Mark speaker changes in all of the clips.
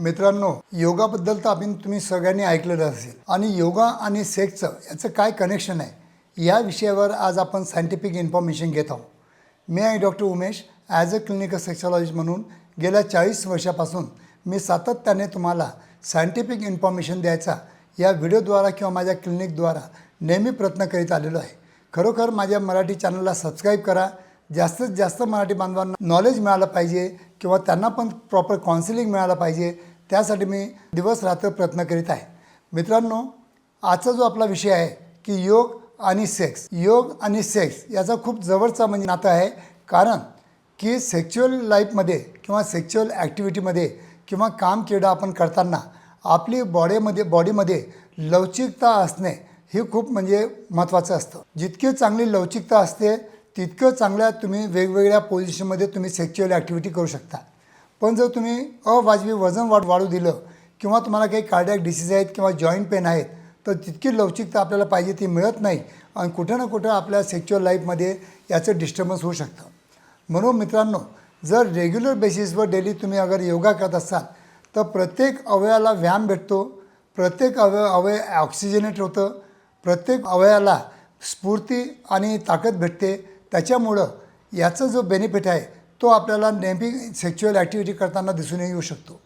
Speaker 1: मित्रांनो योगाबद्दल तर आपण तुम्ही सगळ्यांनी ऐकलेलं असेल. आणि योगा आणि सेक्सचं याचं काय कनेक्शन आहे? या विषयावर आज आपण सायंटिफिक इन्फॉर्मेशन घेत आहोत. मी आहे doctor Umesh as a clinical sexologist म्हणून गेल्या चाळीस वर्षापासून मी सातत्याने तुम्हाला सायंटिफिक इन्फॉर्मेशन द्यायचा या व्हिडिओद्वारा किंवा माझ्या क्लिनिकद्वारा नेहमी प्रयत्न करीत आलेलो आहे. खरोखर माझ्या मराठी चॅनलला सबस्क्राईब करा. जास्तीत जास्त मराठी बांधवांना नॉलेज मिळालं पाहिजे किंवा त्यांना पण प्रॉपर काउन्सिलिंग मिळालं पाहिजे. त्यासाठी मी दिवस रात्र प्रयत्न करीत आहे. मित्रांनो आजचा जो आपला विषय आहे की योग आणि सेक्स योग आणि सेक्स याचा खूप जवळचा म्हणजे नातं आहे. कारण की सेक्च्युअल लाईफमध्ये किंवा सेक्च्युअल ॲक्टिव्हिटीमध्ये किंवा काम क्रीडा आपण करताना आपली बॉडीमध्ये बॉडीमध्ये लवचिकता असणे हे खूप म्हणजे महत्त्वाचं असतं. जितकी चांगली लवचिकता असते तितकं चांगल्या तुम्ही वेगवेगळ्या पोझिशनमध्ये तुम्ही सेक्च्युअल ॲक्टिव्हिटी करू शकता. पण जर तुम्ही अवाजवी वजन वाढ वाढू दिलं किंवा तुम्हाला काही कार्डियक डिसीज आहेत किंवा जॉईंट पेन आहेत तर तितकी लवचिकता आपल्याला पाहिजे ती मिळत नाही आणि कुठं ना कुठं आपल्या सेक्च्युअल लाईफमध्ये याचं डिस्टर्बन्स होऊ शकतं. म्हणून मित्रांनो जर रेग्युलर बेसिसवर डेली तुम्ही अगर योगा करत असाल तर प्रत्येक अवयवाला व्यायाम भेटतो प्रत्येक अवय अवय ऑक्सिजनेट होतं प्रत्येक अवयवाला स्फूर्ती आणि ताकद भेटते त्याच्यामुळं याचा जो बेनिफिट आहे तो आपल्याला नेहमी सेक्च्युअल ॲक्टिव्हिटी करताना दिसून येऊ शकतो.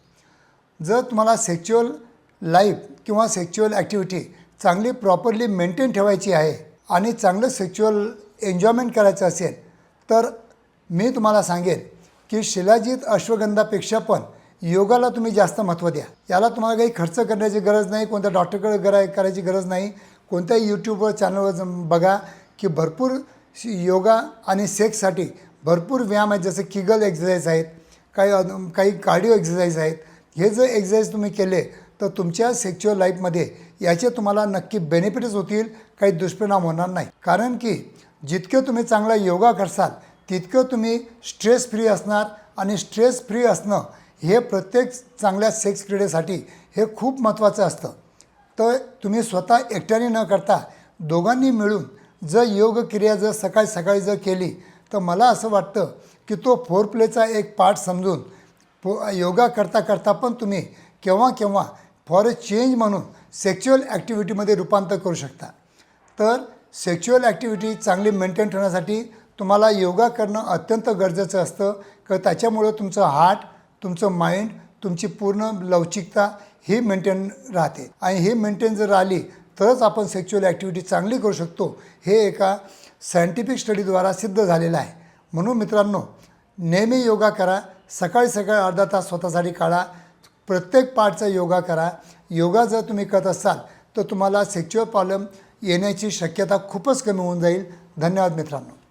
Speaker 1: जर तुम्हाला सेक्च्युअल लाईफ किंवा सेक्च्युअल ॲक्टिव्हिटी चांगली प्रॉपरली मेंटेन ठेवायची आहे आणि चांगलं सेक्च्युअल एन्जॉयमेंट करायचं असेल तर मी तुम्हाला सांगेन की शिलाजीत अश्वगंधापेक्षा पण योगाला तुम्ही जास्त महत्त्व द्या. याला तुम्हाला काही खर्च करण्याची गरज नाही कोणत्या डॉक्टरकडे गरा करायची गरज नाही. कोणत्याही यूट्यूबवर चॅनलवर बघा की भरपूर योगा आणि सेक्ससाठी भरपूर व्यायाम आहेत जसे किगल एक्झरसाईज आहेत काही काही कार्डिओ एक्झरसाईज आहेत. हे जर एक्झरसाईज तुम्ही केले तर तुमच्या सेक्च्युअल लाईफमध्ये याचे तुम्हाला नक्की बेनिफिट्स होतील काही दुष्परिणाम होणार नाही. कारण की जितकं तुम्ही चांगला योगा करसाल तितकं तुम्ही स्ट्रेस फ्री असणार आणि स्ट्रेस फ्री असणं हे प्रत्येक चांगल्या सेक्स क्रीडेसाठी हे खूप महत्त्वाचं असतं. तर तुम्ही स्वतः एकट्याने न करता दोघांनी मिळून जर योग क्रिया जर सकाळी सकाळी जर केली तर मला असं वाटतं की तो फोर प्लेचा एक पार्ट समजून पो योगा करता करता पण तुम्ही केव्हा केव्हा फॉर अ चेंज म्हणून सेक्च्युअल ॲक्टिव्हिटीमध्ये रूपांतर करू शकता. तर सेक्च्युअल ॲक्टिव्हिटी चांगली मेंटेन ठेवण्यासाठी तुम्हाला योगा करणं अत्यंत गरजेचं असतं. कारण त्याच्यामुळं तुमचं हार्ट तुमचं माइंड तुमची पूर्ण लवचिकता ही मेंटेन राहते. आणि ही मेंटेन जर राहिली तरच आपण सेक्च्युअल ॲक्टिव्हिटी चांगली करू शकतो. हे एका सायंटिफिक स्टडीद्वारा सिद्ध झालेलं आहे. म्हणून मित्रांनो नेहमी योगा करा. सकाळी सकाळी अर्धा तास स्वतःसाठी काढा. प्रत्येक पार्टचा योगा करा. योगा जर तुम्ही करत असाल तर तुम्हाला सेक्च्युअल प्रॉब्लेम येण्याची शक्यता खूपच कमी होऊन जाईल. धन्यवाद मित्रांनो.